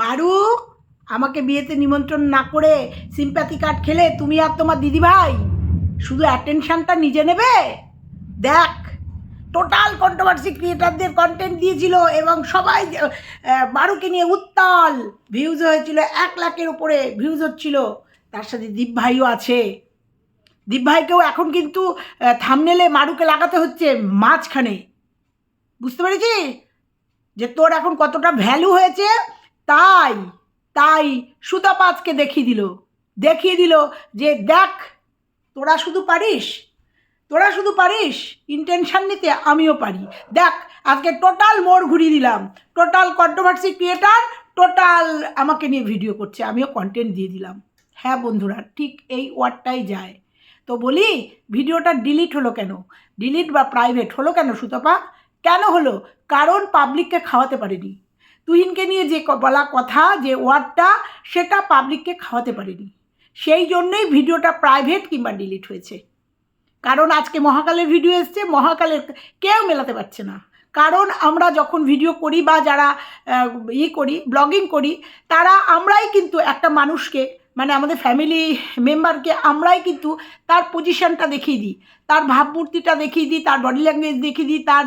মারু আমাকে বিয়েতে নিমন্ত্রণ না করে সিম্প্যাথি কার্ড খেলে তুমি আর তোমার দিদিভাই? শুধু অ্যাটেনশানটা নিজে নেবে? দেখ টোটাল কন্ট্রোভার্সি ক্রিয়েটারদের কন্টেন্ট দিয়েছিল এবং সবাই মারুকে নিয়ে উত্তাল। ভিউজ হয়েছিল এক লাখের উপরে ভিউজ হচ্ছিল। তার সাথে দীপ ভাইও আছে। দীপ ভাইকেও এখন কিন্তু থামনেলে মারুকে লাগাতে হচ্ছে মাঝখানে। বুঝতে পেরেছি যে তোর এখন কতটা ভ্যালু হয়েছে তাই তাই সুতাপা আজকে দেখিয়ে দিল। দেখিয়ে দিল যে দেখ, তোরা শুধু পারিস, তোরা শুধু পারিস ইন্টেনশন নিতে আমিও পারি। দেখ, আজকে টোটাল মোড় ঘুরিয়ে দিলাম। টোটাল কন্ট্রোভার্সি ক্রিয়েটার টোটাল আমাকে নিয়ে ভিডিও করছে, আমিও কন্টেন্ট দিয়ে দিলাম। হ্যাঁ বন্ধুরা, ঠিক এই ওয়ার্ডটাই যায়। তো বলি ভিডিওটা ডিলিট হলো কেন? ডিলিট বা প্রাইভেট হলো কেন সুতপা কেন হলো? কারণ পাবলিককে খাওয়াতে পারেনি। তুহিনকে নিয়ে যে বলা কথা, যে ওয়ার্ডটা, সেটা পাবলিককে খাওয়াতে পারেনি। সেই জন্যই ভিডিওটা প্রাইভেট কিংবা ডিলিট হয়েছে। কারণ আজকে মহাকালের ভিডিও এসছে, মহাকালের কেউ মেলাতে পারছে না। কারণ আমরা যখন ভিডিও করি বা যারা ই করি ব্লগিং করি, তারা আমরাই কিন্তু একটা মানুষকে মানে আমাদের ফ্যামিলি মেম্বারকে আমরাই কিন্তু তার পজিশনটা দেখিয়ে দিই। তার ভাবমূর্তিটা দেখিয়ে দিই, তার বডি ল্যাঙ্গুয়েজ দেখিয়ে দিই, তার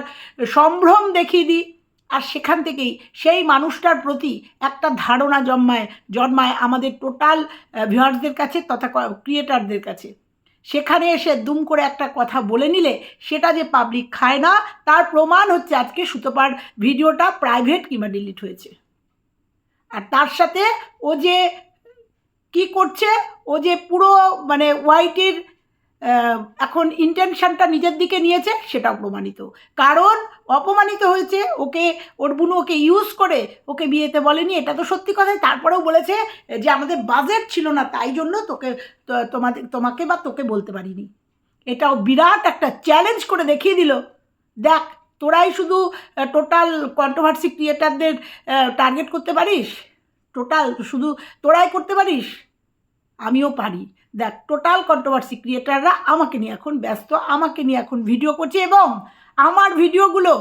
সম্ভ্রম দেখিয়ে দিই। আর সেখান থেকেই সেই মানুষটার প্রতি একটা ধারণা জন্মায় জন্মায় আমাদের টোটাল ভিউয়ার্সদের কাছে তথা ক্রিয়েটারদের কাছে। সেখানে এসে দুম করে একটা কথা বলে নিলে সেটা যে পাবলিক খায় না, তার প্রমাণ হচ্ছে আজকে সুতোপার ভিডিওটা প্রাইভেট কিংবা ডিলিট হয়েছে। আর তার সাথে ও যে কি করছে, ও যে পুরো মানে ওয়াইটির এখন ইন্টেনশনটা নিজের দিকে নিয়েছে, সেটাও প্রমাণিত। কারণ অপমানিত হয়েছে, ওকে, ওর বুনু ওকে ইউজ করে ওকে বিয়েতে বলেনি, এটা তো সত্যি কথাই। তারপরেও বলেছে যে আমাদের বাজেট ছিল না, তাই জন্য তোকে তোমাদের, তোমাকে বা তোকে বলতে পারিনি। এটাও বিরাট একটা চ্যালেঞ্জ করে দেখিয়ে দিল। দেখ, তোরাই শুধু টোটাল কন্ট্রোভার্সি ক্রিয়েটারদের টার্গেট করতে পারিস? টোটাল শুধু তোরাই করতে পারিস? আমিও পারি। দেখ টোটাল কন্ট্রোভার্সি ক্রিয়েটাররা আমাকে নিয়ে এখন ব্যস্ত, আমাকে নিয়ে এখন ভিডিও করছে এবং আমার ভিডিওগুলো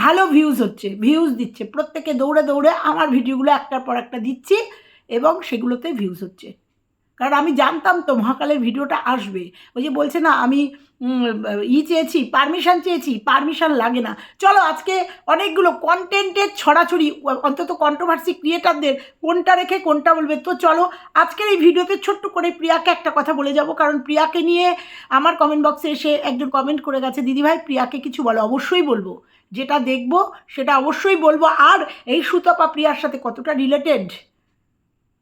ভালো ভিউজ হচ্ছে ভিউজ দিচ্ছে। প্রত্যেকে দৌড়ে দৌড়ে আমার ভিডিওগুলো একটার পর একটা দিচ্ছি এবং সেগুলোতে ভিউজ হচ্ছে। কারণ আমি জানতাম তো মহাকালের ভিডিওটা আসবে। ওই যে বলছে না, আমি ই চেয়েছি পারমিশন চেয়েছি পারমিশন লাগে না। চলো আজকে অনেকগুলো কন্টেন্টের ছড়াছড়ি, অন্তত কন্ট্রোভার্সি ক্রিয়েটারদের কোনটা রেখে কোনটা বলবে? তো চলো আজকের এই ভিডিওতে ছোট্ট করে প্রিয়াকে একটা কথা বলে যাব, কারণ প্রিয়াকে নিয়ে আমার কমেন্ট বক্সে এসে একজন কমেন্ট করে গেছে দিদিভাই প্রিয়াকে কিছু বলো, অবশ্যই বলব। যেটা দেখব, সেটা অবশ্যই বলব। আর এই সুতপা প্রিয়ার সাথে কতটা রিলেটেড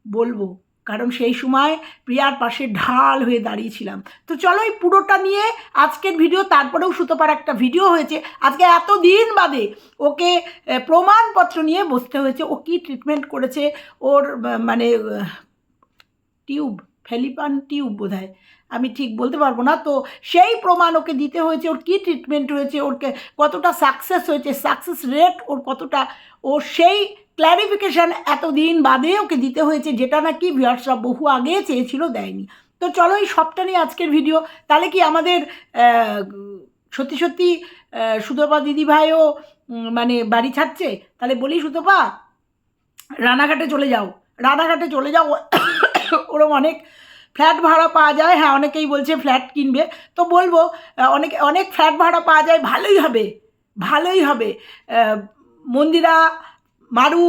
বলব। কারণ সেই সময় প্রিয়ার পাশে ঢাল হয়ে দাঁড়িয়েছিলাম তো চলো এই পুরোটা নিয়ে আজকের ভিডিও তারপরেও সুতোপার একটা ভিডিও হয়েছে। আজকে এত দিন বাদে ওকে প্রমাণপত্র নিয়ে বসতে হয়েছে। ও কী ট্রিটমেন্ট করেছে? ওর মানে টিউব ফেলিপান টিউব বোধ আমি ঠিক বলতে পারব না। তো সেই প্রমাণ ওকে দিতে হয়েছে, ওর কী ট্রিটমেন্ট হয়েছে ওর কে- কতটা সাকসেস হয়েছে সাকসেস রেট ওর কতটা, ও সেই ক্ল্যারিফিকেশান এতদিন বাদে ওকে দিতে হয়েছে, যেটা নাকি ভিউয়ার্সরা বহু আগে চেয়েছিল, দেয়নি। তো চলো এই সবটা নিয়ে আজকের ভিডিও তাহলে কি আমাদের সত্যি সত্যি সুতপা দিদিভাইও মানে বাড়ি ছাড়ছে? তাহলে বলি সুতপা, রানাঘাটে চলে যাও। রানাঘাটে চলে যাও, ওরম অনেক ফ্ল্যাট ভাড়া পাওয়া যায় হ্যাঁ অনেকেই বলছে ফ্ল্যাট কিনবে। তো বলব অনেক অনেক ফ্ল্যাট ভাড়া পাওয়া যায়, ভালোই হবে ভালোই হবে। মন্দিরা, মারু,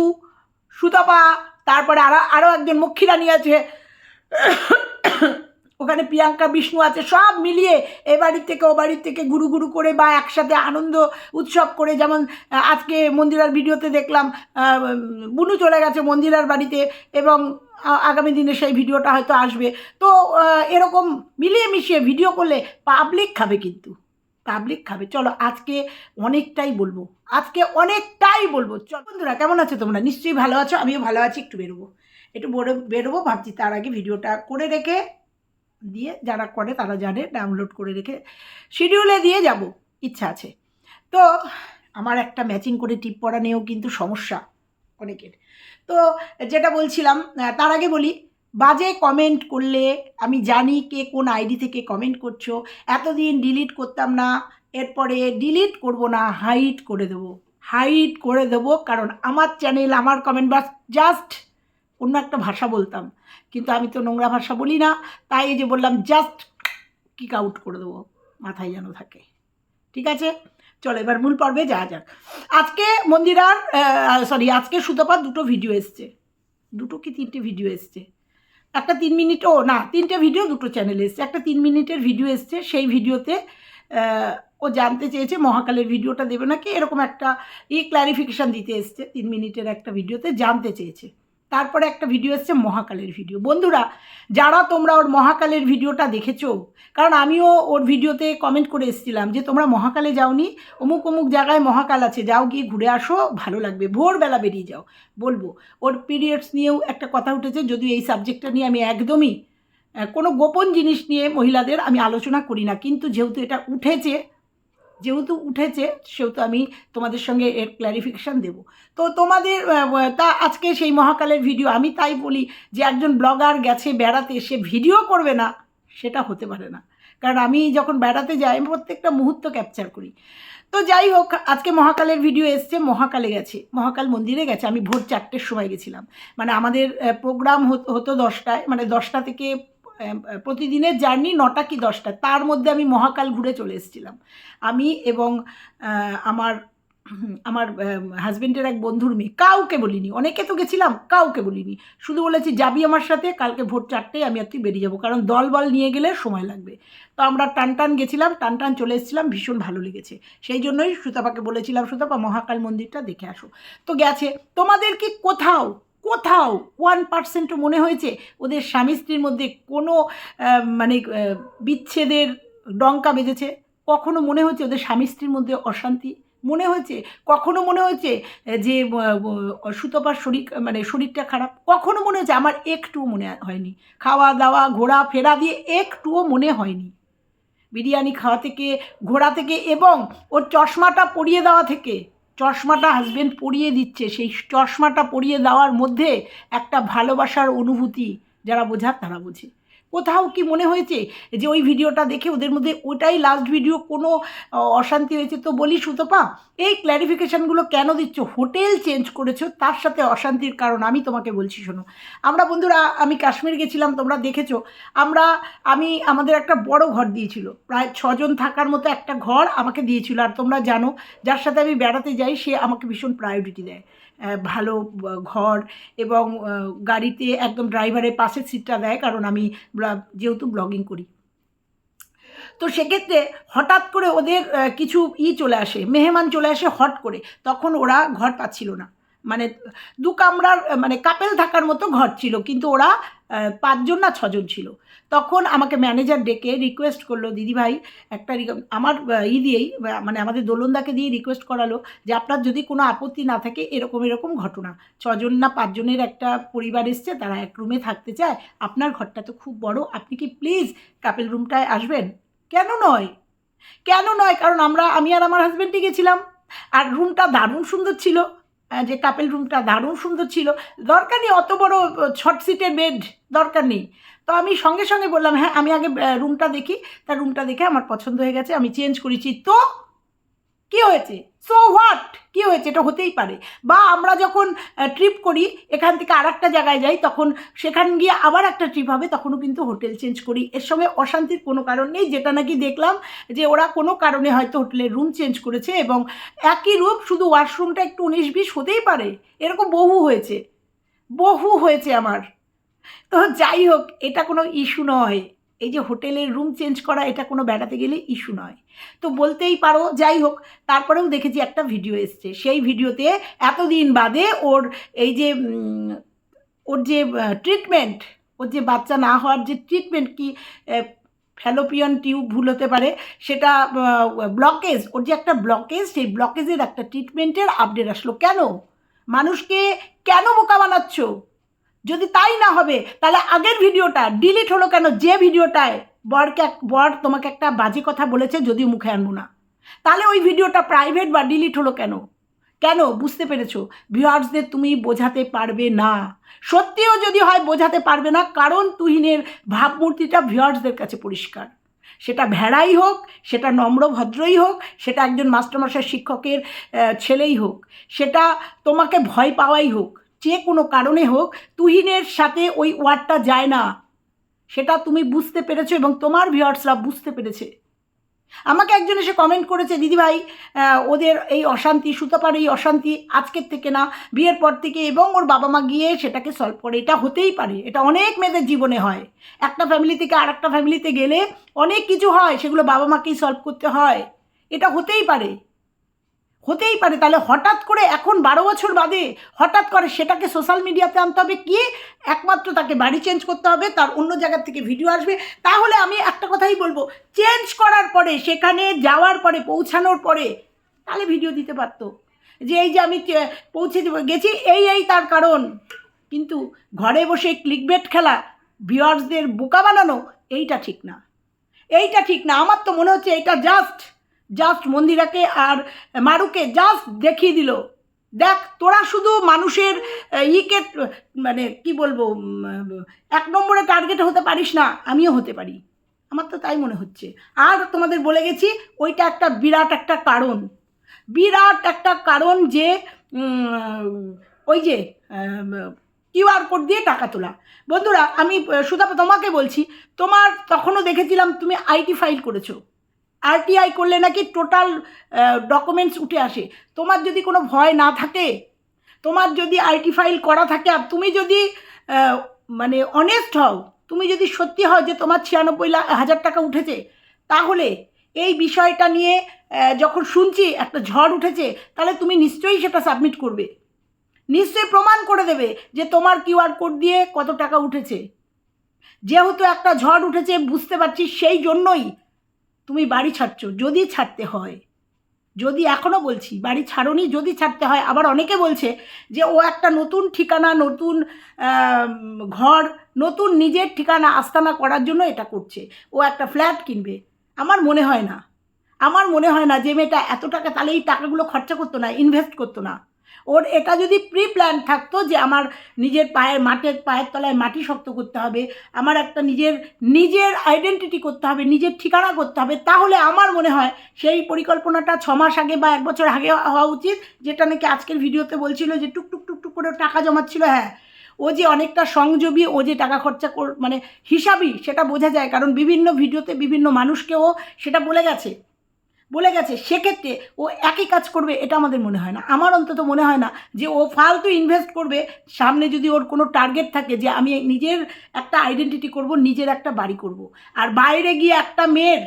সুতপা, তারপরে আরও আরও একজন মক্ষীরানী আছে। ওখানে প্রিয়াঙ্কা, বিষ্ণু আছে, সব মিলিয়ে এ বাড়ির থেকে ও বাড়ির থেকে গুরু গুরু করে বা একসাথে আনন্দ উৎসব করে যেমন আজকে মন্দিরার ভিডিওতে দেখলাম বুনু চলে গেছে মন্দিরার বাড়িতে এবং আগামী দিনে সেই ভিডিওটা হয়তো আসবে। তো এরকম মিলিয়ে মিশিয়ে ভিডিও করলে পাবলিক খাবে কিন্তু। পাবলিক খাবে। চলো আজকে অনেকটাই বলব। আজকে অনেকটাই বলব। চলো বন্ধুরা, কেমন আছো তোমরা? নিশ্চয়ই ভালো আছো, আমিও ভালো আছি, একটু বেরোবো। একটু বেরোবো, ভাবছি তার আগে ভিডিওটা করে রেখে দিয়ে যারা করে তারা জানে ডাউনলোড করে রেখে শিডিউলে দিয়ে যাব, ইচ্ছা আছে। তো আমার একটা ম্যাচিং করে টিপ পরা নিয়েও কিন্তু সমস্যা অনেকের। তো যেটা বলছিলাম তার আগে বলি, বাজে কমেন্ট করলে আমি জানি কে কোন আইডি থেকে কমেন্ট করছ। এতদিন ডিলিট করতাম না, এরপরে ডিলিট করব না হাইট করে দেবো। হাইড করে দেবো, কারণ আমার চ্যানেল আমার কমেন্ট বক্স জাস্ট অন্য একটা ভাষা বলতাম। কিন্তু আমি তো নোংরা ভাষা বলি না, তাই এই যে বললাম জাস্ট কিক আউট করে দেবো, মাথায় যেন থাকে। ঠিক আছে? চলো, এবার মূল পর্বে যাওয়া যাক। আজকে মন্দিরার সরি আজকে সুতপার দুটো ভিডিও এসছে। দুটো কি তিনটে ভিডিও এসছে? একটা তিন মিনিট ও, না, তিনটে ভিডিও দুটো চ্যানেলে এসছে। একটা তিন মিনিটের ভিডিও এসছে, সেই ভিডিওতে ও জানতে চেয়েছে, মহাকালের ভিডিওটা দেবে নাকি? এরকম একটা ই ক্ল্যারিফিকেশান দিতে এসছে, তিন মিনিটের একটা ভিডিওতে জানতে চেয়েছে। তারপরে একটা ভিডিও এসছে মহাকালের ভিডিও বন্ধুরা, যারা তোমরা ওর মহাকালের ভিডিওটা দেখেছ, কারণ আমিও ওর ভিডিওতে কমেন্ট করে এসেছিলাম যে, তোমরা মহাকালে যাওনি, অমুক অমুক জায়গায় মহাকাল আছে, যাও গিয়ে ঘুরে আসো, ভালো লাগবে, ভোরবেলা বেরিয়ে যাও। বলব, ওর পিরিয়ডস নিয়েও একটা কথা উঠেছে, যদিও এই সাবজেক্টটা নিয়ে আমি একদমই কোনো গোপন জিনিস নিয়ে মহিলাদের আমি আলোচনা করি না, কিন্তু যেহেতু এটা উঠেছে যেহেতু উঠেছে, সেহেতু আমি তোমাদের সঙ্গে এর ক্ল্যারিফিকেশান দেব। তো তোমাদের তা আজকে সেই মহাকালের ভিডিও আমি তাই বলি যে একজন ব্লগার গেছে বেড়াতে, সে ভিডিও করবে না, সেটা হতে পারে না। কারণ আমি যখন বেড়াতে যাই, আমি প্রত্যেকটা মুহূর্ত ক্যাপচার করি। তো যাই হোক, আজকে মহাকালের ভিডিও এসছে, মহাকালে গেছে, মহাকাল মন্দিরে গেছে, আমি ভোর চারটের সময় গেছিলাম। মানে আমাদের প্রোগ্রাম হতো দশটায় মানে দশটা থেকে প্রতিদিনের জার্নি নটা কি দশটা। তার মধ্যে আমি মহাকাল ঘুরে চলে এসেছিলাম। আমি এবং আমার আমার হাজব্যান্ডের এক বন্ধুর মেয়ে। কাউকে বলিনি। অনেকে তো গেছিলাম, কাউকে বলিনি। শুধু বলেছি, যাবি আমার সাথে? কালকে ভোর চারটেই আমি আর তুই বেরিয়ে যাব। কারণ দল বল নিয়ে গেলে সময় লাগবে। তো আমরা টান টান গেছিলাম টান টান চলে এসেছিলাম। ভীষণ ভালো লেগেছে। সেই জন্যই সুতাপাকে বলেছিলাম, সুতাপা, মহাকাল মন্দিরটা দেখে আসো। তো গেছে। তোমাদের কি কোথাও কোথাও ওয়ান পার্সেন্টও মনে হয়েছে ওদের স্বামী স্ত্রীর মধ্যে কোনো মানে বিচ্ছেদের ডঙ্কা বেজেছে কখনো মনে হচ্ছে ওদের স্বামী স্ত্রীর মধ্যে অশান্তি? মনে হয়েছে? কখনো মনে হয়েছে যে সুতপার শরীর মানে শরীরটা খারাপ? কখনো মনে হয়েছে? আমার একটুও মনে হয়নি। খাওয়া দাওয়া, ঘোরা, ফেরা দিয়ে একটুও মনে হয়নি। বিরিয়ানি খাওয়া থেকে, ঘোরা থেকে এবং ওর চশমাটা পরিয়ে দেওয়া থেকে চশমাটা হাজবেন্ড পরিয়ে দিচ্ছে। সেই চশমাটা পরিয়ে দেওয়ার মধ্যে একটা ভালোবাসার অনুভূতি যারা বোঝার তারা বোঝে। কোথাও কি মনে হয়েছে যে ওই ভিডিওটা দেখে ওদের মধ্যে ওটাই লাস্ট ভিডিও কোনো অশান্তি হয়েছে? তো বলি সুতপা, এই ক্ল্যারিফিকেশানগুলো কেন দিচ্ছ? হোটেল চেঞ্জ করেছ, তার সাথে অশান্তির কারণ আমি তোমাকে বলছি, শোনো। আমরা বন্ধুরা, আমি কাশ্মীর গেছিলাম, তোমরা দেখেছ। আমরা, আমি, আমাদের একটা বড় ঘর দিয়েছিল। প্রায় ছজন থাকার মতো একটা ঘর আমাকে দিয়েছিল। আর তোমরা জানো, যার সাথে আমি বেড়াতে যাই, সে আমাকে ভীষণ প্রায়োরিটি দেয়। ভালো ঘর এবং গাড়িতে একদম ড্রাইভারের পাশের সিটটা দেয়, কারণ আমি যেহেতু ব্লগিং করি। তো সেক্ষেত্রে হঠাৎ করে ওদের কিছু ই চলে আসে, মেহমান চলে আসে হট করে, তখন ওরা ঘর পাচ্ছিল না। মানে দু কামরার মানে কাপেল থাকার মতো ঘর ছিল, কিন্তু ওরা পাঁচজন না ছজন ছিল। তখন আমাকে ম্যানেজার ডেকে রিকোয়েস্ট করল, দিদি ভাই, একটা আমার ই দিয়েই মানে আমাদের দোলনদাকে দিয়ে রিকোয়েস্ট করালো যে, আপনার যদি কোনো আপত্তি না থাকে, এরকম এরকম ঘটনা। ছজন না পাঁচজনের একটা পরিবার এসছে, তারা এক রুমে থাকতে চায়, আপনার ঘরটা তো খুব বড়, আপনি কি প্লিজ কাপেল রুমটায় আসবেন? কেন নয় কেন নয়, কারণ আমরা, আমি আর আমার হাজব্যান্ডই গেছিলাম। আর রুমটা দারুণ সুন্দর ছিল যে কাপেল রুমটা দারুণ সুন্দর ছিল। দরকার নেই, অত বড় ছট সিটের বেড দরকার নেই। তো আমি সঙ্গে সঙ্গে বললাম হ্যাঁ আমি আগে রুমটা দেখি। তার রুমটা দেখে আমার পছন্দ হয়ে গেছে, আমি চেঞ্জ করেছি। তো কি হয়েছে? সো হোয়াট কি হয়েছে? এটা হতেই পারে। বা আমরা যখন ট্রিপ করি, এখান থেকে আর একটা জায়গায় যাই, তখন সেখান গিয়ে আবার একটা ট্রিপ হবে, তখনও কিন্তু হোটেল চেঞ্জ করি। এর সঙ্গে অশান্তির কোনো কারণ নেই। যেটা নাকি দেখলাম যে ওরা কোনো কারণে হয়তো হোটেলের রুম চেঞ্জ করেছে এবং একই রুম শুধু ওয়াশরুমটা একটু উনিশ বিশ হতেই পারে। এরকম বহু হয়েছে। বহু হয়েছে আমার। তো যাই হোক, এটা কোনো ইস্যু নয়। এই যে হোটেলের রুম চেঞ্জ করা, এটা কোনো বেড়াতে গেলে ইস্যু নয়। তো বলতেই পারো, যাই হোক, তারপরেও দেখেছি একটা ভিডিও এসছে। সেই ভিডিওতে এতদিন বাদে ওর এই যে ওর যে ট্রিটমেন্ট ওর যে বাচ্চা না হওয়ার যে ট্রিটমেন্ট কি ফ্যালোপিয়ন টিউব ভুল হতে পারে, সেটা ব্লকেজ ওর যে একটা ব্লকেজ সেই ব্লকেজের একটা ট্রিটমেন্টের আপডেট আসলো। কেন? মানুষকে কেন বোকা বানাচ্ছ? যদি তাই না হবে, তাহলে আগের ভিডিওটা ডিলিট হলো কেন? যে ভিডিওটায় বরকে বর তোমাকে একটা বাজে কথা বলেছে, যদিও মুখে আনব না। তাহলে ওই ভিডিওটা প্রাইভেট বা ডিলিট হলো কেন? কেন? বুঝতে পেরেছ? ভিউয়ার্সদের তুমি বোঝাতে পারবে না। সত্যিও যদি হয়, বোঝাতে পারবে না, কারণ তুহিনের ভাবমূর্তিটা ভিউয়ার্সদের কাছে পরিষ্কার। সেটা ভেড়াই হোক, সেটা নম্র ভদ্রই হোক, সেটা একজন মাস্টারমশাই শিক্ষকের ছেলেই হোক, সেটা তোমাকে ভয় পাওয়াই হোক যে কোনো কারণে হোক, তুহিনের সাথে ওই ওয়ার্ডটা যায় না। সেটা তুমি বুঝতে পেরেছ এবং তোমার ভিউয়ার্সরা বুঝতে পেরেছে। আমাকে একজন এসে কমেন্ট করেছে দিদিভাই ওদের এই অশান্তি, সুতাপার এই অশান্তি আজকের থেকে না, বিয়ের পর থেকে এবং ওর বাবা মা গিয়ে সেটাকে সলভ করে। এটা হতেই পারে, এটা অনেক মেয়েদের জীবনে হয়। একটা ফ্যামিলি থেকে আর একটা ফ্যামিলিতে গেলে অনেক কিছু হয়, সেগুলো বাবা মাকেই সলভ করতে হয়। এটা হতেই পারে। হতেই পারে। তাহলে হঠাৎ করে এখন বারো বছর বাদে হঠাৎ করে সেটাকে সোশ্যাল মিডিয়াতে আনতে হবে কি? একমাত্র তাকে বাড়ি চেঞ্জ করতে হবে, তার অন্য জায়গার থেকে ভিডিও আসবে। তাহলে আমি একটা কথাই বলব চেঞ্জ করার পরে, সেখানে যাওয়ার পরে, পৌঁছানোর পরে, তাহলে ভিডিও দিতে পারতো। যে এই যে আমি পৌঁছে দেবো- গেছি, এই এই তার কারণ। কিন্তু ঘরে বসে ক্লিকবেট খেলা ভিউয়ার্সদের বোকা বানানো, এইটা ঠিক না। এইটা ঠিক না। আমার তো মনে হচ্ছে এটা জাস্ট জাস্ট মন্দিরাকে আর মারুকে জাস্ট দেখিয়ে দিল। দেখ তোরা শুধু মানুষের ইকে মানে কি বলব এক নম্বরে টার্গেট হতে পারিস না আমিও হতে পারি। আমার তো তাই মনে হচ্ছে। আর তোমাদের বলে গেছি ওইটা একটা বিরাট একটা কারণ। বিরাট একটা কারণ যে ওই যে কিউআর কোড দিয়ে টাকা তোলা। বন্ধুরা আমি আহ, সুধা তোমাকে বলছি তোমার তখনও দেখেছিলাম তুমি আইটি ফাইল করেছ। আরটিআই করলে নাকি টোটাল ডকুমেন্টস উঠে আসে। তোমার যদি কোনো ভয় না থাকে, তোমার যদি আইটি ফাইল করা থাকে, আর তুমি যদি মানে অনেস্ট হও, তুমি যদি সত্যি হও যে তোমার ছিয়ানব্বই লাখ হাজার টাকা উঠেছে, তাহলে এই বিষয়টা নিয়ে যখন শুনছি একটা ঝড় উঠেছে, তাহলে তুমি নিশ্চয়ই সেটা সাবমিট করবে। নিশ্চয়ই প্রমাণ করে দেবে যে তোমার কিউআর কোড দিয়ে কত টাকা উঠেছে। যেহেতু একটা ঝড় উঠেছে, বুঝতে পারছি সেই জন্যই তুমি বাড়ি ছাড়ছো, যদি ছাড়তে হয়। যদি এখনও বলছি, বাড়ি ছাড়নি, যদি ছাড়তে হয়, আবার অনেকে বলছে যে ও একটা নতুন ঠিকানা, নতুন ঘর, নতুন নিজের ঠিকানা, আস্তানা করার জন্য এটা করছে। ও একটা ফ্ল্যাট কিনবে। আমার মনে হয় না। আমার মনে হয় না যে মেয়েটা এত টাকা, তাহলে এই টাকাগুলো খরচা করতো না ইনভেস্ট করতো না। ওর এটা যদি প্রি প্ল্যান থাকতো যে আমার নিজের পায়ের মাটির পায়ের তলায় মাটি শক্ত করতে হবে, আমার একটা নিজের নিজের আইডেন্টিটি করতে হবে, নিজের ঠিকানা করতে হবে, তাহলে আমার মনে হয় সেই পরিকল্পনাটা ছ মাস আগে বা এক বছর আগে হওয়া উচিত, যেটা নাকি আজকের ভিডিওতে বলছিল যে টুকটুক টুকটুক করে টাকা জমাচ্ছিল হ্যাঁ। ও যে অনেকটা সংযোগী ও যে টাকা খরচা মানে হিসাবই সেটা বোঝা যায়, কারণ বিভিন্ন ভিডিওতে বিভিন্ন মানুষকেও সেটা বলে গেছে। বলে গেছে, সেক্ষেত্রে ও একই কাজ করবে, এটা আমাদের মনে হয় না। আমার অন্তত মনে হয় না যে ও ফালতু ইনভেস্ট করবে, সামনে যদি ওর কোনো টার্গেট থাকে যে আমি নিজের একটা আইডেন্টিটি করব, নিজের একটা বাড়ি করব। আর বাইরে গিয়ে একটা মেয়ের,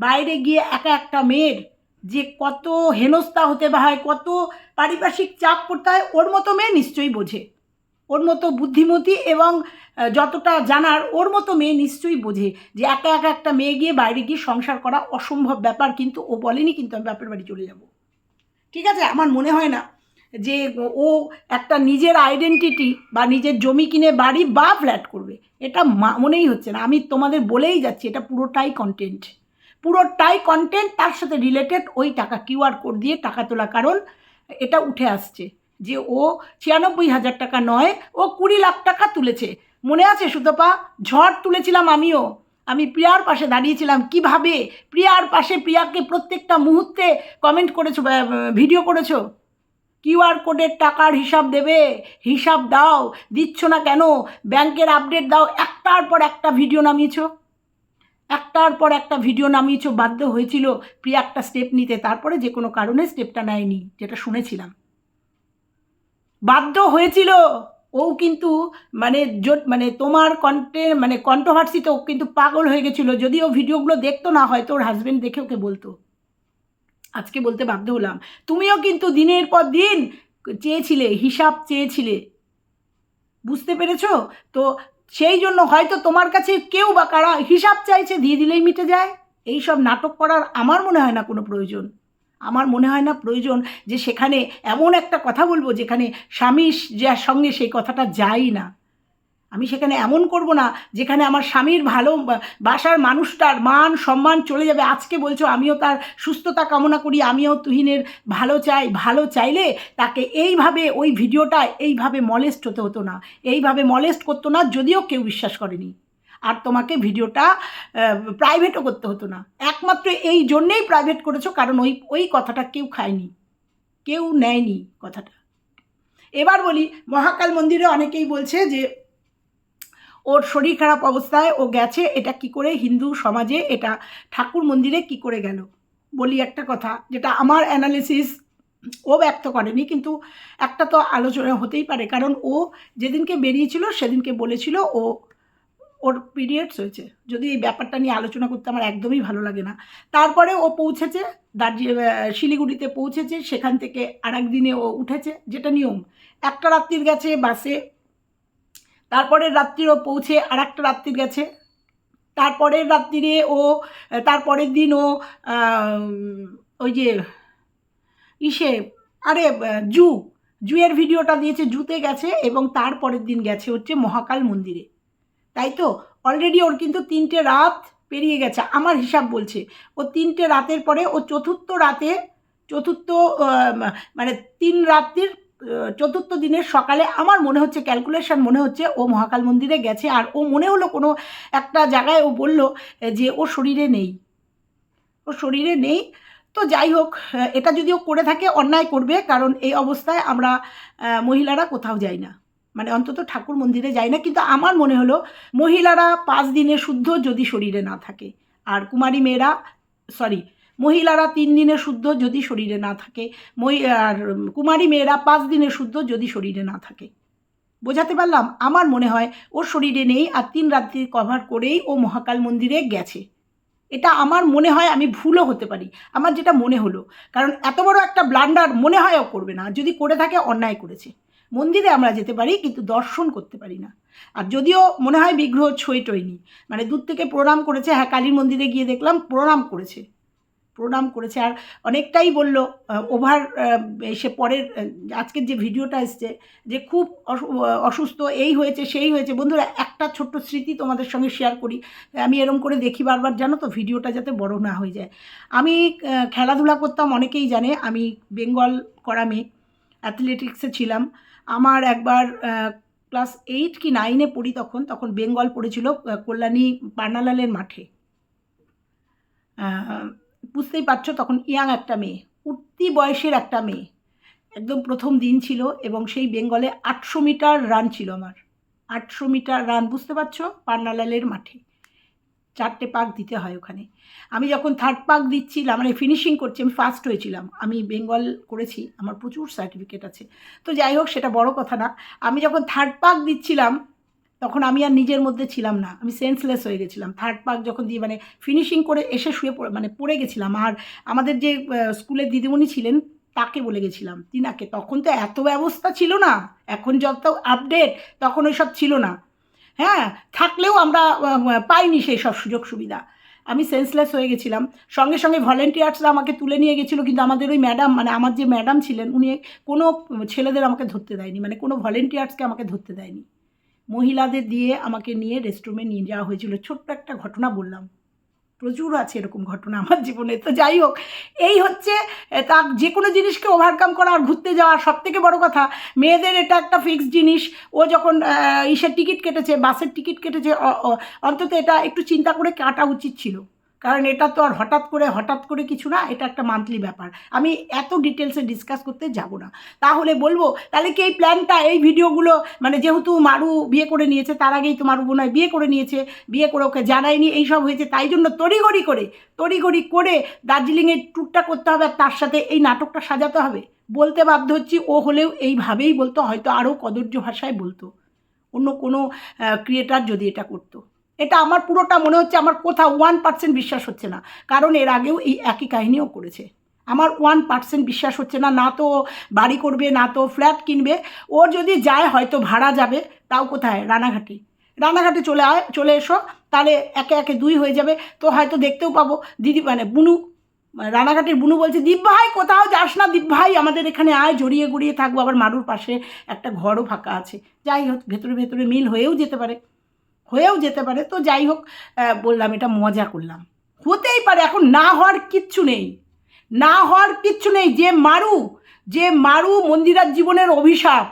বাইরে গিয়ে একা একটা মেয়ের যে কত হেনস্থা হতে হয়, কত পারিপার্শ্বিক চাপ পড়তে হয়, ওর মতো মেয়ে নিশ্চয়ই বোঝে। ওর মতো বুদ্ধিমতী এবং যতটা জানার ওর মতো মেয়ে নিশ্চয়ই বোঝে যে একা একা একটা মেয়ে গিয়ে বাইরে গিয়ে সংসার করা অসম্ভব ব্যাপার, কিন্তু ও বলেনি কিন্তু আমি বাপের বাড়ি চলে যাব। ঠিক আছে? আমার মনে হয় না যে ও একটা নিজের আইডেন্টিটি বা নিজের জমি কিনে বাড়ি বা ফ্ল্যাট করবে। এটা মনেই হচ্ছে না। আমি তোমাদের বলেই যাচ্ছি, এটা পুরোটাই কন্টেন্ট পুরোটাই কন্টেন্ট তার সাথে রিলেটেড ওই টাকা কিউআর কোড দিয়ে টাকা তোলা, কারণ এটা উঠে আসছে। যে ও ছিয়ানব্বই হাজার টাকা নয়, ও কুড়ি লাখ টাকা তুলেছে। মনে আছে, সুতপা? ঝড় তুলেছিলাম আমিও। আমি প্রিয়ার পাশে দাঁড়িয়েছিলাম। কীভাবে? প্রিয়ার পাশে প্রিয়াকে প্রত্যেকটা মুহূর্তে কমেন্ট করেছ ভিডিও করেছ? কিউআর কোডের টাকার হিসাব দেবে? হিসাব দাও। দিচ্ছ না কেন? ব্যাংকের আপডেট দাও। একটার পর একটা ভিডিও নামিয়েছ। একটার পর একটা ভিডিও নামিয়েছ। বাধ্য হয়েছিল প্রিয়া একটা স্টেপ নিতে। তারপরে যে কোনো কারণে স্টেপটা নেয়নি, যেটা শুনেছিলাম। বাধ্য হয়েছিল। ও কিন্তু মানে মানে তোমার কন্টে মানে কন্ট্রোভার্সিতে ও কিন্তু পাগল হয়ে গেছিল। যদি ও ভিডিওগুলো দেখতো না হয়তো ওর হাজব্যান্ড দেখে ওকে বলতো। আজকে বলতে বাধ্য হলাম। তুমিও কিন্তু দিনের পর দিন চেয়েছিলে, হিসাব চেয়েছিলে। বুঝতে পেরেছ? তো সেই জন্য হয়তো তোমার কাছে কেউ বা কারা হিসাব চাইছে, দিয়ে দিলেই মিটে যায়। এই সব নাটক করার আমার মনে হয় না কোনো প্রয়োজন। আমার মনে হয় না প্রয়োজন যে সেখানে এমন একটা কথা বলব যেখানে স্বামী যার সঙ্গে সেই কথাটা যায় না। আমি সেখানে এমন করব না যেখানে আমার স্বামীর ভালো বাসার মানুষটার মান, সম্মান চলে যাবে। আজকে বলছো আমিও তার সুস্থতা কামনা করি, আমিও তুহিনের ভালো চাই, ভালো চাইলে তাকে এইভাবে ওই ভিডিওটা এইভাবে মলেস্ট হতে হতো না। এইভাবে মলেস্ট করতো না, যদিও কেউ বিশ্বাস করেনি। আর তোমাকে ভিডিওটা প্রাইভেটও করতে হতো না। একমাত্র এই জন্যেই প্রাইভেট করেছ, কারণ ওই ওই কথাটা কেউ খায়নি। কেউ নেয়নি কথাটা। এবার বলি, মহাকাল মন্দিরে অনেকেই বলছে যে, ওর শরীর খারাপ অবস্থায় ও গেছে, এটা কি করে হিন্দু সমাজে এটা ঠাকুর মন্দিরে কি করে গেল? বলি একটা কথা, যেটা আমার অ্যানালিসিস ও ব্যক্ত করেনি, কিন্তু একটা তো আলোচনা হতেই পারে, কারণ ও যেদিনকে বেরিয়েছিল, সেদিনকে বলেছিল ও ওর পিরিয়ডস হয়েছে যদি এই ব্যাপারটা নিয়ে আলোচনা করতে আমার একদমই ভালো লাগে না। তারপরে ও পৌঁছেছে দার্জিলিং শিলিগুড়িতে পৌঁছেছে, সেখান থেকে আর দিনে ও উঠেছে। যেটা নিয়ম, একটা রাত্রির গেছে বাসে, তারপরের রাত্রিও পৌঁছে আর একটা রাত্রির গেছে। তারপরের রাত্রিরে ও, তারপরের দিন ও ওই যে ইসে, আরে, জু, জুয়ের ভিডিওটা দিয়েছে, জুতে গেছে এবং তারপরের দিন গেছে হচ্ছে মহাকাল মন্দিরে। তাই তো? অলরেডি ওর কিন্তু তিনটে রাত পেরিয়ে গেছে, আমার হিসাব বলছে। ও তিনটে রাতের পরে, ও চতুর্থ রাতে, চতুর্থ মানে তিন রাত্রির চতুর্থ দিনের সকালে আমার মনে হচ্ছে ক্যালকুলেশন মনে হচ্ছে, ও মহাকাল মন্দিরে গেছে। আর ও মনে হলো কোনো একটা জায়গায় ও বলল যে ও শরীরে নেই। ও শরীরে নেই। তো যাই হোক এটা যদি ও করে থাকে, অন্যায় করবে, কারণ এই অবস্থায় আমরা মহিলারা কোথাও যাই না। মানে অন্তত ঠাকুর মন্দিরে যাই না, কিন্তু আমার মনে হলো মহিলারা পাঁচ দিনে শুদ্ধ যদি শরীরে না থাকে, আর কুমারী মেয়েরা সরি মহিলারা তিন দিনে শুদ্ধ যদি শরীরে না থাকে আর কুমারী মেয়েরা পাঁচ দিনে শুদ্ধ যদি শরীরে না থাকে। বোঝাতে পারলাম? আমার মনে হয় ওর শরীরে নেই, আর তিন রাত্রি কভার করেই ও মহাকাল মন্দিরে গেছে। এটা আমার মনে হয় আমি ভুলও হতে পারি। আমার যেটা মনে হলো, কারণ এত বড় একটা ব্লান্ডার মনে হয় ও করবে না। যদি করে থাকে, অন্যায় করেছে। মন্দিরে আমরা যেতে পারি, কিন্তু দর্শন করতে পারি না। আর যদিও মনে হয় বিগ্রহ ছই টইনি মানে দূর থেকে প্রণাম করেছে হ্যাঁ কালীর মন্দিরে গিয়ে দেখলাম প্রণাম করেছে। প্রণাম করেছে, আর অনেকটাই বলল ওভার এসে পরের আজকের যে ভিডিওটা এসছে, যে খুব অসুস্থ, এই হয়েছে, সেই হয়েছে। বন্ধুরা, একটা ছোট্ট স্মৃতি তোমাদের সঙ্গে শেয়ার করি। আমি এরম করে দেখি বারবার, জানো তো, ভিডিওটা যাতে বড় না হয়ে যায়। আমি খেলাধুলা করতাম, অনেকেই জানে, আমি বেঙ্গল করা মেয়ে অ্যাথলেটিক্সে ছিলাম। আমার একবার ক্লাস এইট কি নাইনে পড়ি তখন তখন বেঙ্গল পড়েছিল কল্যাণী পার্নালালের মাঠে। বুঝতেই পারছ তখন ইয়াং একটা মেয়ে, উঠতি বয়সের একটা মেয়ে। একদম প্রথম দিন ছিল এবং সেই বেঙ্গলে আটশো মিটার রান ছিল আমার। আটশো মিটার রান বুঝতে পারছ? পান্নালালের মাঠে। চারটে পাক দিতে হয় ওখানে। আমি যখন থার্ড পাক দিচ্ছিলাম মানে ফিনিশিং করছি, আমি ফার্স্ট হয়েছিলাম। আমি বেঙ্গল করেছি, আমার প্রচুর সার্টিফিকেট আছে। তো যাই হোক, সেটা বড় কথা না। আমি যখন থার্ড পাক দিচ্ছিলাম, তখন আমি আর নিজের মধ্যে ছিলাম না। আমি সেন্সলেস হয়ে গেছিলাম। থার্ড পাক যখন দিয়ে মানে ফিনিশিং করে এসে শুয়ে পড়ে মানে পড়ে গেছিলাম। আর আমাদের যে স্কুলের দিদিমণি ছিলেন, তাকে বলে গেছিলাম, তিনাকে। তখন তো এত ব্যবস্থা ছিল না। এখন যত আপডেট তখন ওই সব ছিল না। হ্যাঁ থাকলেও আমরা পাইনি সেই সব সুযোগ সুবিধা। আমি সেন্সলেস হয়ে গেছিলাম। সঙ্গে সঙ্গে ভলেন্টিয়ার্সরা আমাকে তুলে নিয়ে গেছিল, কিন্তু আমাদের ওই ম্যাডাম মানে আমার যে ম্যাডাম ছিলেন, উনি কোনো ছেলেদের আমাকে ধরতে দেয়নি মানে কোনো ভলেন্টিয়ার্সকে আমাকে ধরতে দেয়নি। মহিলাদের দিয়ে আমাকে নিয়ে রেস্টরুমে নিয়ে যাওয়া হয়েছিল। ছোট্ট একটা ঘটনা বললাম। প্রচুর আছে এরকম ঘটনা আমার জীবনে। তো যাই হোক, এই হচ্ছে তার যে কোনো জিনিসকে ওভারকাম করা আর ঘুরতে যাওয়া সব থেকে বড়ো কথা। মেয়েদের এটা একটা ফিক্সড জিনিস। ও যখন ইসের টিকিট কেটেছে, বাসের টিকিট কেটেছে অন্তত এটা একটু চিন্তা করে কাটা উচিত ছিল। কারণ এটা তো আর হঠাৎ করে হঠাৎ করে কিছু না, এটা একটা মান্থলি ব্যাপার। আমি এত ডিটেলসে ডিসকাস করতে যাব না। তাহলে বলব, তাহলে কি এই প্ল্যানটা এই ভিডিওগুলো মানে যেহেতু মারু বিয়ে করে নিয়েছে, তার আগেই তো মারু বোনায় বিয়ে করে নিয়েছে, বিয়ে করে ওকে জানায়নি, এইসব হয়েছে, তাই জন্য তড়িঘড়ি করে তড়িঘড়ি করে দার্জিলিংয়ের ট্যুরটা করতে হবে, আর তার সাথে এই নাটকটা সাজাতে হবে। বলতে বাধ্য হচ্ছি, ও হলেও এইভাবেই বলতো, হয়তো আরও কদর্য ভাষায় বলতো। অন্য কোনো ক্রিয়েটার যদি এটা করতো। এটা আমার পুরোটা মনে হচ্ছে আমার কোথাও ওয়ান পার্সেন্ট বিশ্বাস হচ্ছে না। কারণ এর আগেও এই একই কাহিনীও করেছে। আমার ওয়ান পার্সেন্ট বিশ্বাস হচ্ছে না না তো বাড়ি করবে, না তো ফ্ল্যাট কিনবে। ও যদি যায় হয়তো ভাড়া যাবে, তাও কোথায়? রানাঘাটি। রানাঘাটে চলে আয়, চলে এসো, তাহলে একে একে দুই হয়ে যাবে। তো হয়তো দেখতেও পাবো। দিদি মানে বুনু রানাঘাটের বুনু বলছে, দীপ ভাই, কোথাও যাস না দীপ ভাই, আমাদের এখানে আয়, জড়িয়ে গড়িয়ে থাকব। আবার মারুর পাশে একটা ঘরও ফাঁকা আছে। যাই হোক, ভেতরে ভেতরে মিল হয়েও যেতে পারে। হয়েও যেতে পারে। তো যাই হোক বললাম এটা মজা করলাম। হতেই পারে এখন না হওয়ার কিচ্ছু নেই। না হওয়ার কিচ্ছু নেই। যে মারু যে মারু মন্দিরার জীবনের অভিশাপ,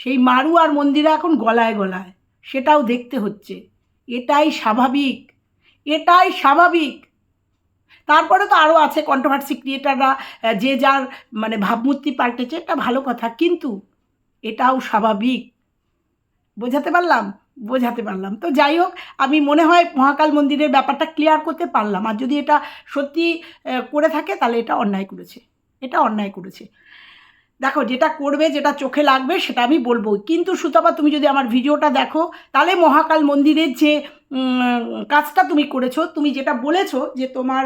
সেই মারু আর মন্দিরা এখন গলায় গলায়। সেটাও দেখতে হচ্ছে। এটাই স্বাভাবিক। এটাই স্বাভাবিক। তারপরে তো আরও আছে কন্ট্রোভার্সি ক্রিয়েটাররা যে যার মানে ভাবমূর্তি পাল্টেছে, এটা ভালো কথা। কিন্তু এটাও স্বাভাবিক। বোঝাতে পারলাম? বোঝাতে পারলাম। তো যাই হোক, আমি মনে হয় মহাকাল মন্দিরের ব্যাপারটা ক্লিয়ার করতে পারলাম। আর যদি এটা সত্যি করে থাকে, তাহলে এটা অন্যায় করেছে। এটা অন্যায় করেছে। দেখো, যেটা করবে, যেটা চোখে লাগবে, সেটা আমি বলব। কিন্তু সুতপা, তুমি যদি আমার ভিডিওটা দেখো, তাহলে মহাকাল মন্দিরের যে কাজটা তুমি করেছ, তুমি যেটা বলেছ যে তোমার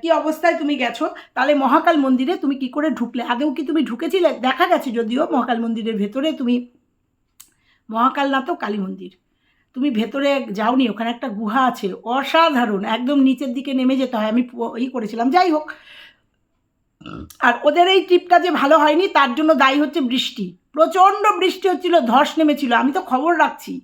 কি অবস্থায় তুমি গেছো, তাহলে মহাকাল মন্দিরে তুমি কি করে ঢুকলে? আগেও কি তুমি ঢুকেছিলে? দেখা গেছে যদিও মহাকাল মন্দিরের ভেতরে তুমি, মহাকাল না তো কালী মন্দির। তুমি ভেতরে যাওনি, ওখানে একটা গুহা আছে, অসাধারণ, একদম নিচের দিকে নেমে যেতে হয়। আমি ই করেছিলাম, যাই হোক। আর ওদের এই ট্রিপটা যে ভালো হয়নি, তার জন্য দায়ী হচ্ছে বৃষ্টি। প্রচণ্ড বৃষ্টি হচ্ছিল, ধস নেমেছিল। আমি তো খবর রাখছি।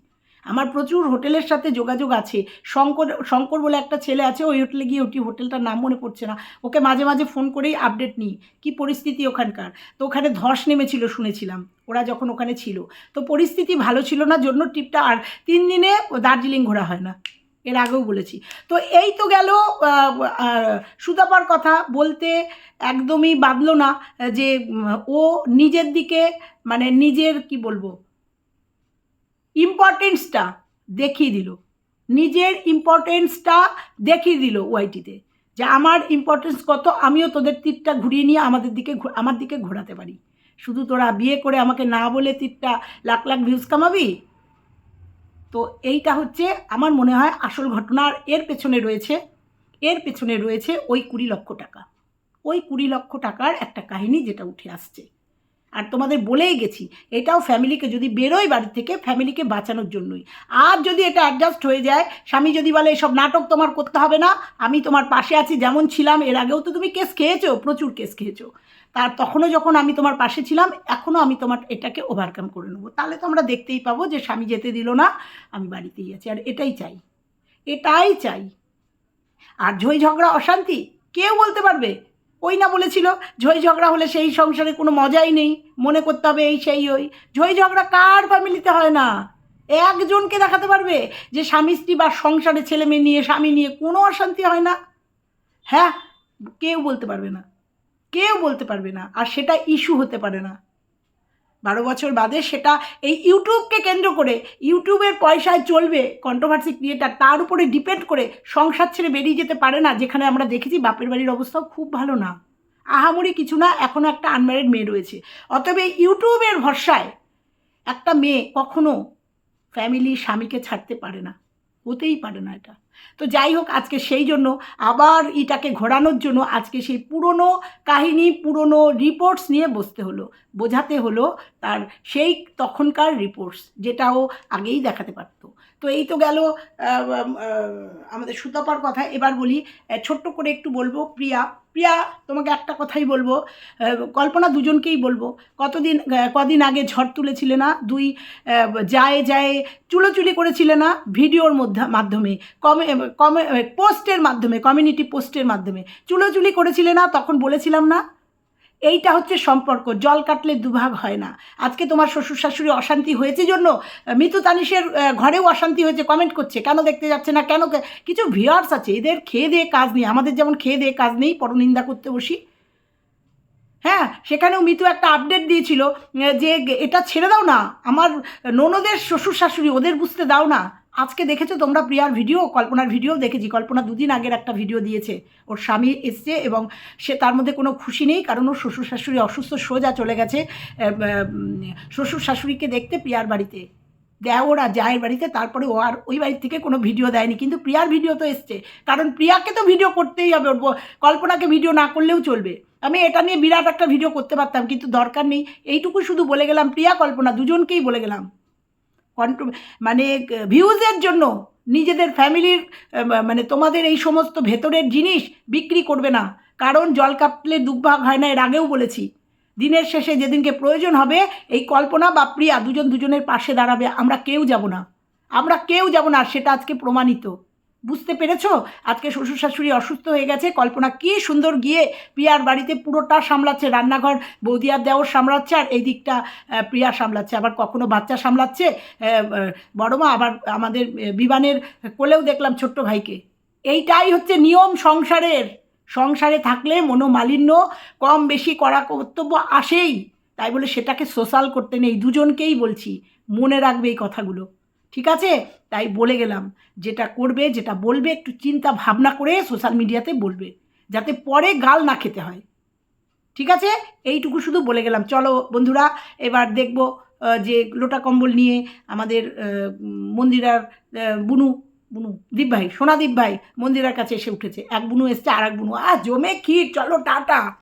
আমার প্রচুর হোটেলের সাথে যোগাযোগ আছে। শঙ্কর শঙ্কর বলে একটা ছেলে আছে, ওই হোটেলে গিয়ে ওটি হোটেলটার নাম মনে পড়ছে না। ওকে মাঝে মাঝে ফোন করেই আপডেট নিই, কী পরিস্থিতি ওখানকার? তো ওখানে ধস নেমেছিল শুনেছিলাম, ওরা যখন ওখানে ছিল। তো পরিস্থিতি ভালো ছিল না, জন্য ট্রিপটা আর তিন দিনে দার্জিলিং ঘোরা হয় না, এর আগেও বলেছি। তো এই তো গেল সুতাপার কথা বলতে একদমই বাদলো না, যে, ও নিজের দিকে মানে নিজের, কি বলব ইম্পর্টেন্সটা দেখিয়ে দিল। নিজের ইম্পর্টেন্সটা দেখিয়ে দিল ওয়াইটিতে যে আমার ইম্পর্টেন্স কত, আমিও তোদের তীরটা ঘুরিয়ে নিয়ে আমাদের দিকে আমার দিকে ঘোরাতে পারি। শুধু তোরা বিয়ে করে আমাকে না বলে তীরটা লাখ লাখ ভিউজ কামাবি? তো এইটা হচ্ছে আমার মনে হয় আসল ঘটনার এর পেছনে রয়েছে, এর পেছনে রয়েছে ওই কুড়ি লক্ষ টাকা। ওই কুড়ি লক্ষ টাকার একটা কাহিনী যেটা উঠে আসছে। আর তোমাদের বলেই গেছি, এটাও ফ্যামিলিকে যদি বেরোয় বাড়ি থেকে ফ্যামিলিকে বাঁচানোর জন্যই। আর যদি এটা অ্যাডজাস্ট হয়ে যায়, স্বামী যদি বলে, এসব নাটক তোমার করতে হবে না, আমি তোমার পাশে আছি, যেমন ছিলাম, এর আগেও তো তুমি কেস খেয়েছো, প্রচুর কেস খেয়েছো। তার তখনও যখন আমি তোমার পাশে ছিলাম, এখনও আমি তোমার, এটাকে ওভারকাম করে নেব। তাহলে তো আমরা দেখতেই পাবো যে স্বামী যেতে দিল না, আমি বাড়িতেই আছি। আর এটাই চাই এটাই চাই। আর ঝই ঝগড়া, অশান্তি, কেউ বলতে পারবে? ওই না বলেছিল, ঝই ঝগড়া হলে সেই সংসারে কোনো মজাই নেই, মনে করতে হবে এই সেই ওই। ঝই ঝগড়া কার ফ্যামিলিতে হয় না? একজনকে দেখাতে পারবে যে স্বামী স্ত্রী বা সংসারে ছেলে মেয়ে নিয়ে, স্বামী নিয়ে কোনো অশান্তি হয় না? হ্যাঁ কেউ বলতে পারবে না। কেউ বলতে পারবে না। আর সেটা ইস্যু হতে পারে না। বারো বছর বাদে সেটা এই ইউটিউবকে কেন্দ্র করে ইউটিউবের পয়সায় চলবে কন্ট্রোভার্সি ক্রিয়েটার তার উপরে ডিপেন্ড করে সংসার ছেড়ে বেরিয়ে যেতে পারে না, যেখানে আমরা দেখেছি বাপের বাড়ির অবস্থাও খুব ভালো না। আহামরি কিছু না এখনও একটা আনম্যারিড মেয়ে রয়েছে। অতএব ইউটিউবের ভরসায় একটা মেয়ে কখনো ফ্যামিলি স্বামীকে ছাড়তে পারে না, হতেই পারে না এটা। তো যাই হোক, আজকে সেই জন্য আবার এটাকে ঘোরানোর জন্য আজকে সেই পুরনো কাহিনী, পুরনো রিপোর্টস নিয়ে বসতে হলো, বোঝাতে হলো তার সেই তখনকার রিপোর্টস যেটাও আগেই দেখাতে পারতো তো এই তো গেল আমাদের সুতপার কথা। এবার বলি ছোট্ট করে একটু বলব, প্রিয়া প্রিয়া, তোমাকে একটা কথাই বলব কল্পনা দুজনকেই বলব। কতদিন কদিন আগে ঝড় তুলেছিলে না? দুই যায় যায় চুলোচুলি করেছিলে না? ভিডিওর মধ্যে, মাধ্যমে, কমে কমে পোস্টের মাধ্যমে, কমিউনিটি পোস্টের মাধ্যমে। চুলোচুলি করেছিলে না? তখন বলেছিলাম না? এইটা হচ্ছে সম্পর্ক, জল কাটলে দুভাগ হয় না। আজকে তোমার শ্বশুর শাশুড়ি অশান্তি হয়েছে জন্য মৃত তানিশের ঘরেও অশান্তি হয়েছে কমেন্ট করছে, কেন দেখতে যাচ্ছে না, কেন কিছু ভিউয়ার্স আছে, এদের খেয়ে দিয়ে কাজ নেই, আমাদের যেমন খেয়ে দিয়ে কাজ নেই, পরনিন্দা করতে বসি। হ্যাঁ সেখানেও মিতু একটা আপডেট দিয়েছিল যে এটা ছেড়ে দাও না, আমার ননদের শ্বশুর শাশুড়ি, ওদের বুঝতে দাও না। আজকে দেখেছ তোমরা প্রিয়ার ভিডিও? কল্পনার ভিডিও দেখেছি। কল্পনা দুদিন আগের একটা ভিডিও দিয়েছে। ওর স্বামী এসছে এবং সে তার মধ্যে কোনো খুশি নেই, কারণ ওর শ্বশুর শাশুড়ি অসুস্থ, সোজা চলে গেছে শ্বশুর শাশুড়িকে দেখতে প্রিয়ার বাড়িতে। দেওর আর জায়ের বাড়িতে, তারপরে ও আর ওই বাড়ির থেকে কোনো ভিডিও দেয়নি। কিন্তু প্রিয়ার ভিডিও তো এসছে। কারণ প্রিয়াকে তো ভিডিও করতেই হবে। ওর কল্পনাকে ভিডিও না করলেও চলবে। আমি এটা নিয়ে বিরাট একটা ভিডিও করতে পারতাম, কিন্তু দরকার নেই। এইটুকু শুধু বলে গেলাম, প্রিয়া, কল্পনা, দুজনকেই বলে গেলাম। কন্ট্রো মানে ভিউজের জন্য নিজেদের ফ্যামিলির মানে তোমাদের এই সমস্ত ভেতরের জিনিস বিক্রি করবে না। কারণ জল কাপলে দুর্ভাগ হয় না, এর আগেও বলেছি। দিনের শেষে যেদিনকে প্রয়োজন হবে, এই কল্পনা বা প্রিয়া দুজন দুজনের পাশে দাঁড়াবে, আমরা কেউ যাব না। আমরা কেউ যাব না সেটা আজকে প্রমাণিত। বুঝতে পেরেছ? আজকে শ্বশুর শাশুড়ি অসুস্থ হয়ে গেছে কল্পনা কি সুন্দর গিয়ে প্রিয়ার বাড়িতে পুরোটা সামলাচ্ছে রান্নাঘর বৌদিয়ার দেওয়ার সামলাচ্ছে আর এই দিকটা প্রিয়া সামলাচ্ছে। আবার কখনো বাচ্চা সামলাচ্ছে আহ, আহ, বড় মা আবার আমাদের বিমানের কোলেও দেখলাম ছোট্ট ভাইকে। এইটাই হচ্ছে নিয়ম সংসারের। সংসারে থাকলে মনোমালিন্য কম বেশি করা কর্তব্য আসেই। তাই বলে সেটাকে সোশ্যাল করতে নেই। দুজনকেই বলছি মনে রাখবে এই কথাগুলো। ঠিক আছে? তাই বলে গেলাম। যেটা করবে, যেটা বলবে, একটু চিন্তা ভাবনা করে সোশ্যাল মিডিয়াতে বলবে। যাতে পরে গাল না খেতে হয়। ঠিক আছে? এইটুকু শুধু বলে গেলাম। চলো বন্ধুরা, এবার দেখব যে লোটা কম্বল নিয়ে আমাদের মন্দিরার বুনু বুনু দীপ ভাই সোনা দীপ ভাই মন্দিরার কাছে এসে উঠেছে। এক বুনু এসছে আর এক বুনু আ জমে ক্ষীর, চলো, টাটা।